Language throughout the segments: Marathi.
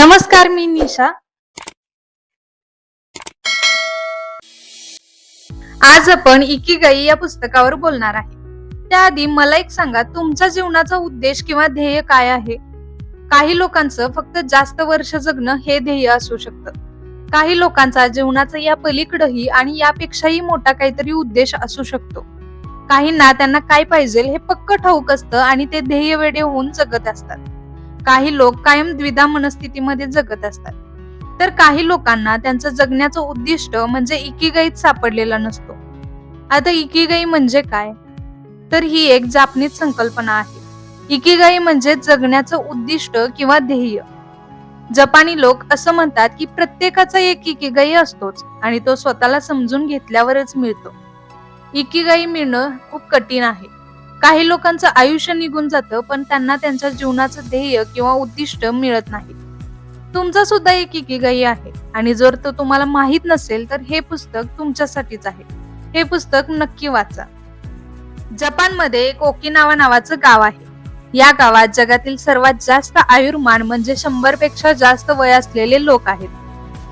नमस्कार मी निशा. आज आपण इकिगाई या पुस्तकावर बोलणार आहे. त्याआधी मला एक सांगा तुमच्या जीवनाचा उद्देश किंवा ध्येय काय आहे? काही लोकांचं फक्त जास्त वर्ष जगणं हे ध्येय असू शकतं. काही लोकांचा जीवनाचा या पलीकडही आणि यापेक्षाही मोठा काहीतरी उद्देश असू शकतो. काहींना त्यांना काय पाहिजे हे पक्क ठाऊक असतं आणि ते ध्येय वेडे होऊन जगत असतात. काही लोक कायम द्विधा मनस्थितीमध्ये जगत असतात. तर काही लोकांना त्यांचं जगण्याचं उद्दिष्ट म्हणजे इकिगाईत सापडलेला नसतो. आता इकिगाई म्हणजे काय? तर ही एक जापनीत संकल्पना आहे. इकिगाई म्हणजे जगण्याचं उद्दिष्ट किंवा ध्येय. जपानी लोक असं म्हणतात की प्रत्येकाचा एक इकिगाई असतोच आणि तो स्वतःला समजून घेतल्यावरच मिळतो. इकिगाई मिळणं खूप कठीण आहे. काही लोकांचं आयुष्य निघून जातं पण त्यांना त्यांच्या जीवनाचं ध्येय किंवा उद्दिष्ट मिळत नाही. तुमचा सुद्धा एक इकिगाई आहे आणि जर तो तुम्हाला माहीत नसेल तर हे पुस्तक तुमच्यासाठीच आहे. हे पुस्तक नक्की वाचा. जपानमध्ये एक ओकिनावा नावाचं गाव आहे. या गावात जगातील सर्वात जास्त आयुर्मान म्हणजे शंभरपेक्षा जास्त वय असलेले लोक आहेत.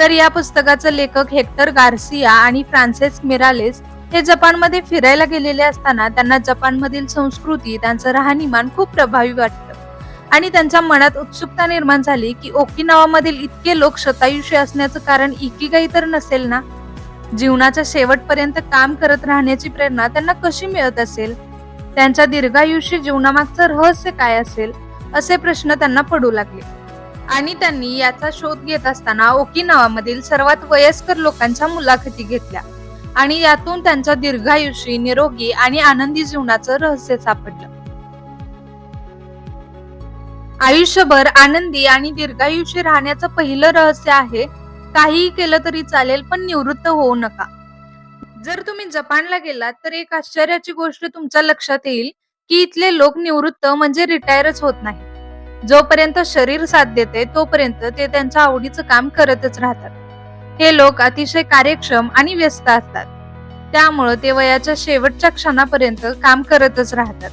तर या पुस्तकाचं लेखक हेक्टर गार्सिया आणि फ्रान्सिस मिरालेस हे जपानमध्ये फिरायला गेलेले असताना त्यांना जपानमधील संस्कृती त्यांचं राहणीमान खूप प्रभावी वाटतं आणि त्यांच्या मनात उत्सुकता निर्माण झाली की ओकिनावामधील इतके लोक शतायुषी असण्याचं कारण इकिगाई तर नसेल ना? जीवनाच्या शेवटपर्यंत काम करत राहण्याची प्रेरणा त्यांना कशी मिळत असेल? त्यांच्या दीर्घायुषी जीवनामागचं रहस्य काय असेल? असे प्रश्न त्यांना पडू लागले. आणि त्यांनी याचा शोध घेत असताना ओकिनावामधील सर्वात वयस्कर लोकांच्या मुलाखती घेतल्या. आणि यातून त्यांच्या दीर्घायुषी निरोगी आणि आनंदी जीवनाचं रहस्य सापडलं. आयुष्यभर आनंदी आणि दीर्घायुषी राहण्याचं पहिलं रहस्य आहे काहीही केलं तरी चालेल पण निवृत्त होऊ नका. जर तुम्ही जपानला गेलात तर एक आश्चर्याची गोष्ट तुमच्या लक्षात येईल की इथले लोक निवृत्त म्हणजे रिटायरच होत नाही जोपर्यंत शरीर साथ देते तोपर्यंत ते त्यांच्या आवडीचं काम करतच राहतात. हे लोक अतिशय कार्यक्षम आणि व्यस्त असतात. त्यामुळं ते वयाच्या शेवटच्या क्षणापर्यंत काम करतच राहतात.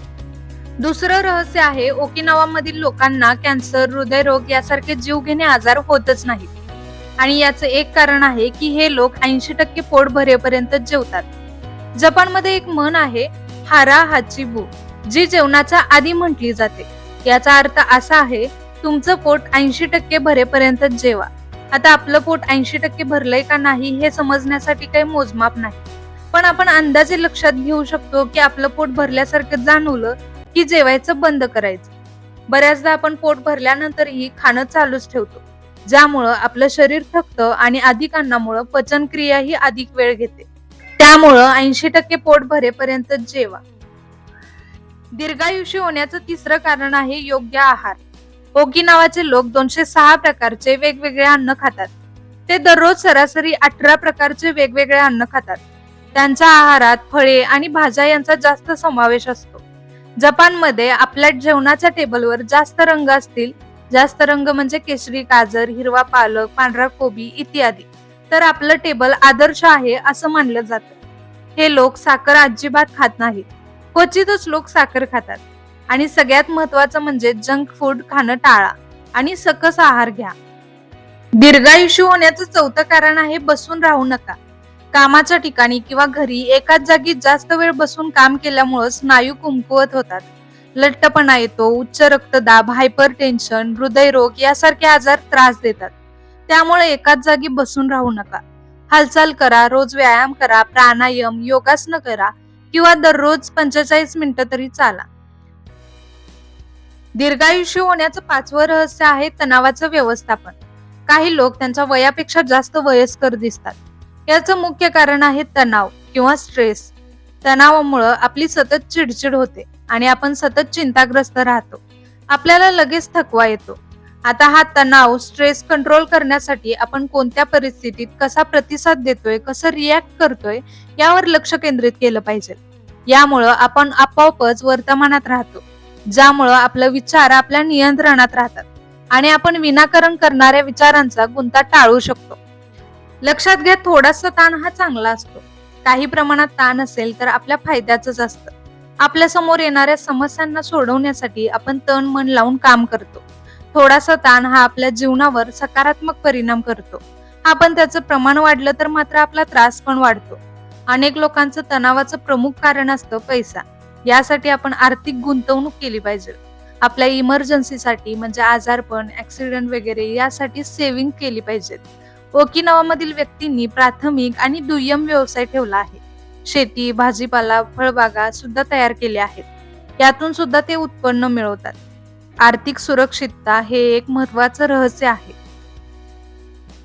दुसरं रहस्य आहे ओकिनावामधील लोकांना कॅन्सर हृदयरोग यासारखे जीवघेणे आजार होतच नाहीत. आणि याचं एक कारण आहे की हे लोक ऐंशी टक्के पोट भरेपर्यंत जेवतात. जपानमध्ये एक म्हण आहे हारा हाचिबू जी जेवणाच्या आधी म्हटली जाते. याचा अर्थ असा आहे तुमचं पोट ऐंशी टक्के भरेपर्यंत जेवा. आता आपलं पोट ऐंशी टक्के भरलंय का नाही हे समजण्यासाठी काही मोजमाप नाही. पण आपण अंदाजे लक्षात घेऊ शकतो की आपलं पोट भरल्यासारखं जाणवलं की जेवायचं बंद करायचं. बऱ्याचदा आपण पोट भरल्यानंतरही खाणं चालूच ठेवतो ज्यामुळं आपलं शरीर थकतं आणि अधिक अन्नामुळं पचनक्रिया ही अधिक वेळ घेते. त्यामुळं ऐंशी टक्के पोट भरेपर्यंत जेवा. दीर्घायुषी होण्याचं तिसरं कारण आहे योग्य आहार. ओगी नावाचे लोक दोनशे सहा प्रकारचे वेगवेगळे अन्न खातात. ते दररोज सरासरी अठरा प्रकारचे वेगवेगळे अन्न खातात. त्यांच्या आहारात फळे आणि भाज्या यांचा जास्त समावेश असतो. जपानमध्ये आपल्या जेवणाच्या टेबलवर जास्त रंग असतील जास्त रंग म्हणजे केशरी गाजर हिरवा पालक पांढरा कोबी इत्यादी. तर आपलं टेबल आदर्श आहे असं मानलं जातं. हे लोक साखर अजिबात खात नाहीत. क्वचितच लोक साखर खातात. आणि सगळ्यात महत्वाचं म्हणजे जंक फूड खाणं टाळा आणि सकस आहार घ्या. दीर्घायुष्य होण्याचं चौथं कारण आहे बसून राहू नका. कामाच्या ठिकाणी किंवा घरी एकाच जागी जास्त वेळ बसून काम केल्यामुळं स्नायू कुमकुवत होतात. लठ्ठपणा येतो उच्च रक्तदाब हायपर टेन्शन हृदयरोग यासारखे आजार त्रास देतात. त्यामुळे एकाच जागी बसून राहू नका. हालचाल करा रोज व्यायाम करा प्राणायाम योगासनं करा किंवा दररोज पंचेचाळीस मिनिटं तरी चाला. दीर्घायुष्य होण्याचं पाचवं रहस्य आहे तणावाचं व्यवस्थापन. काही लोक त्यांच्या वयापेक्षा जास्त वयस्कर दिसतात. याचं मुख्य कारण आहे तणाव किंवा स्ट्रेस. तणावामुळं आपली सतत चिडचिड होते आणि आपण सतत चिंताग्रस्त राहतो. आपल्याला लगेच थकवा येतो. आता हा तणाव स्ट्रेस कंट्रोल करण्यासाठी आपण कोणत्या परिस्थितीत कसा प्रतिसाद देतोय कसं रिॲक्ट करतोय यावर लक्ष केंद्रित केलं पाहिजे. यामुळं आपण आपोआपच वर्तमानात राहतो. ज्यामुळं आपलं विचार आपल्या नियंत्रणात राहतात आणि आपण विनाकारण करणाऱ्या विचारांचा गुंता टाळू शकतो. लक्षात घ्या थोडासा ताण हा चांगला असतो. काही प्रमाणात ताण असेल तर आपल्या फायद्याच असतं. आपल्यासमोर येणाऱ्या समस्यांना सोडवण्यासाठी आपण तण मन लावून काम करतो. थोडासा ताण हा आपल्या जीवनावर सकारात्मक परिणाम करतो. आपण त्याचं प्रमाण वाढलं तर मात्र आपला त्रास पण वाढतो. अनेक लोकांचं तणावाचं प्रमुख कारण असतं पैसा. यासाठी आपण आर्थिक गुंतवणूक केली पाहिजे. आपल्या इमर्जन्सीसाठी म्हणजे आजारपण ऍक्सिडेंट वगैरे यासाठी सेव्हिंग केली पाहिजेत. ओकिनावामधील व्यक्तींनी प्राथमिक आणि दुय्यम व्यवसाय ठेवला आहे. शेती भाजीपाला फळबागा सुद्धा तयार केल्या आहेत. यातून सुद्धा ते उत्पन्न मिळवतात. आर्थिक सुरक्षितता हे एक महत्वाचं रहस्य आहे.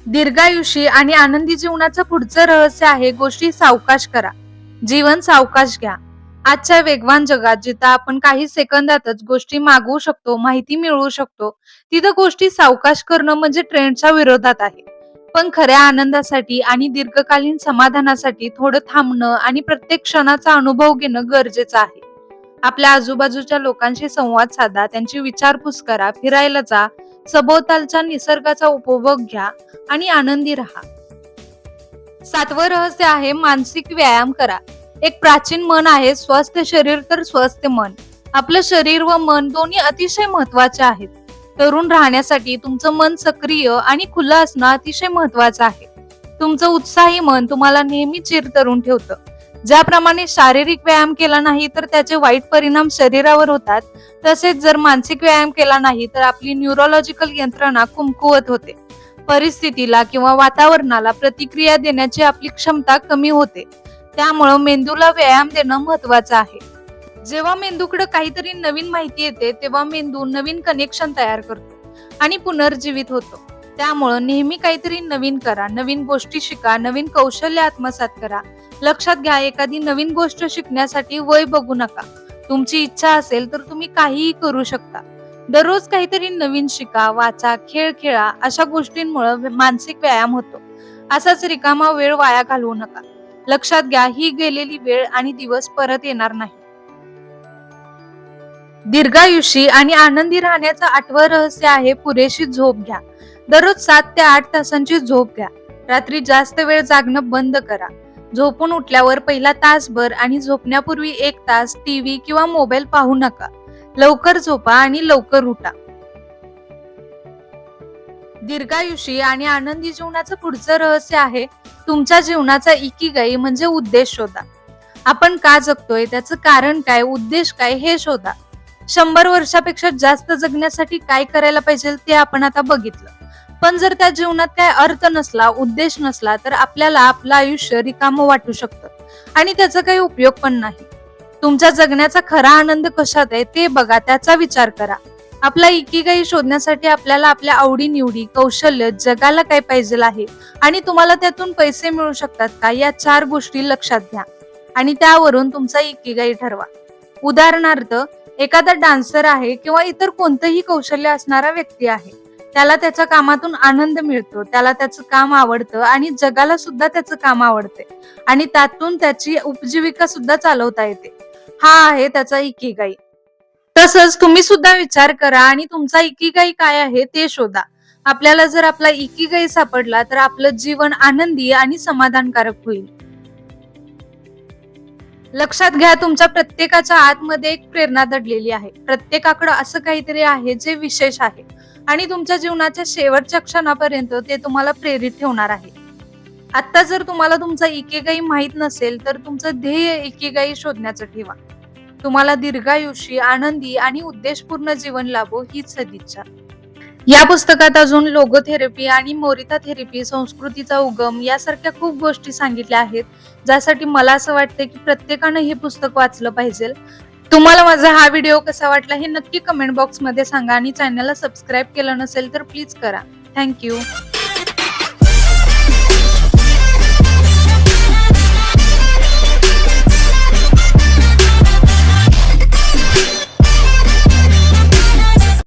दीर्घायुषी आणि आनंदी जीवनाचं पुढचं रहस्य आहे गोष्टी सावकाश करा. जीवन सावकाश घ्या. आजच्या वेगवान जगात जिथं आपण काही सेकंदातच गोष्टी मागवू शकतो माहिती मिळवू शकतो तिथं गोष्टी सावकाश करणं म्हणजे ट्रेंडच्या विरोधात आहे. पण खऱ्या आनंदासाठी आणि दीर्घकालीन समाधानासाठी थोडं थांबणं आणि प्रत्येक क्षणाचा अनुभव घेणं गरजेचं आहे. आपल्या आजूबाजूच्या लोकांशी संवाद साधा त्यांची विचारपूस करा फिरायला जा सभोवतालच्या निसर्गाचा उपभोग घ्या आणि आनंदी राहा. सातवं रहस्य आहे मानसिक व्यायाम करा. एक प्राचीन मन आहे स्वस्थ शरीर तर स्वस्थ मन. आपलं शरीर व मन दोन्ही अतिशय महत्त्वाचे आहेत. तरुण राहण्यासाठी तुमचं मन सक्रिय आणि खुलं असणं अतिशय महत्वाचं आहे. तुमचं उत्साही मन तुम्हाला नेहमी चिर तरुण ठेवतं. ज्याप्रमाणे शारीरिक व्यायाम केला नाही तर त्याचे वाईट परिणाम शरीरावर होतात. तसेच जर मानसिक व्यायाम केला नाही तर आपली न्यूरोलॉजिकल यंत्रणा कुमकुवत होते. परिस्थितीला किंवा वातावरणाला प्रतिक्रिया देण्याची आपली क्षमता कमी होते. त्यामुळं मेंदूला व्यायाम देणं महत्वाचं आहे. जेव्हा मेंदूकडे काहीतरी नवीन माहिती येते तेव्हा मेंदू नवीन कनेक्शन तयार करतो आणि पुनर्जीवित होतो. त्यामुळं नेहमी काहीतरी नवीन करा नवीन गोष्टी शिका नवीन कौशल्य आत्मसात करा. लक्षात घ्या एखादी नवीन गोष्ट शिकण्यासाठी वय बघू नका. तुमची इच्छा असेल तर तुम्ही काहीही करू शकता. दररोज काहीतरी नवीन शिका वाचा खेळ खेळा अशा गोष्टींमुळे मानसिक व्यायाम होतो. असाच रिकामा वेळ वाया घालवू नका. लक्षात घ्या ही गेलेली वेळ आणि दिवस परत येणार नाही. दीर्घायुषी आणि आनंदी राहण्याचं आठवं रहस्य आहे पुरेशी झोप घ्या. दररोज सात ते आठ तासांची झोप घ्या. रात्री जास्त वेळ जागणं बंद करा. झोपून उठल्यावर पहिला तासभर आणि झोपण्यापूर्वी एक तास टीव्ही किंवा मोबाईल पाहू नका. लवकर झोपा आणि लवकर उठा. दीर्घायुषी आणि आनंदी जीवनाचं पुढचं रहस्य आहे तुमच्या जीवनाचा इकिगाई म्हणजे उद्देश शोधा. आपण का जगतोय? त्याचं कारण काय? उद्देश काय? हे शोधा. शंभर वर्षापेक्षा जास्त जगण्यासाठी काय करायला पाहिजे ते आपण आता बघितलं. पण जर त्या जीवनात काय अर्थ नसला उद्देश नसला तर आपल्याला आपलं आयुष्य रिकामं वाटू शकतं. आणि त्याचा काही उपयोग पण नाही. तुमच्या जगण्याचा खरा आनंद कशात आहे ते बघा त्याचा विचार करा. आपला इकिगाई शोधण्यासाठी आपल्याला आपल्या आवडी निवडी कौशल्य जगाला काय पाहिजे आहे? आणि तुम्हाला त्यातून पैसे मिळू शकतात का? या चार गोष्टी लक्षात घ्या. आणि त्यावरून तुमचा इकिगाई ठरवा. उदाहरणार्थ एखादा डान्सर आहे किंवा इतर कोणतंही कौशल्य असणारा व्यक्ती आहे. त्याला त्याच्या कामातून आनंद मिळतो त्याला त्याचं काम आवडतं आणि जगाला सुद्धा त्याचं काम आवडते. आणि त्यातून त्याची उपजीविका सुद्धा चालवता येते. हा आहे त्याचा इकिगाई तसंच तुम्ही सुद्धा विचार करा आणि तुमचा इकिगाई काय आहे ते शोधा. आपल्याला जर आपला इकिगाई सापडला तर आपलं जीवन आनंदी आणि समाधानकारक होईल. लक्षात घ्या तुमच्या प्रत्येकाच्या आतमध्ये एक प्रेरणा दडलेली आहे. प्रत्येकाकडे असं काहीतरी आहे जे विशेष आहे. आणि तुमच्या जीवनाच्या शेवटच्या क्षणापर्यंत ते तुम्हाला प्रेरित ठेवणार आहे. आता जर तुम्हाला तुमचा इकेगाई माहीत नसेल तर तुमचं ध्येय इकेगाई शोधण्याचं ठेवा. तुम्हाला दीर्घायुषी आनंदी आणि उद्देशपूर्ण जीवन लाभो हीच सदिच्छा. या पुस्तकात अजून लोगोथेरपी आणि मोरिता थेरपी संस्कृतीचा उगम यासारख्या खूप गोष्टी सांगितल्या आहेत ज्यासाठी मला असं वाटतं की प्रत्येकानं हे पुस्तक वाचलं पाहिजे. तुम्हाला माझा हा व्हिडिओ कसा वाटला हे नक्की कमेंट बॉक्समध्ये सांगा आणि चॅनलला सबस्क्राईब केलं नसेल तर प्लीज करा. थँक्यू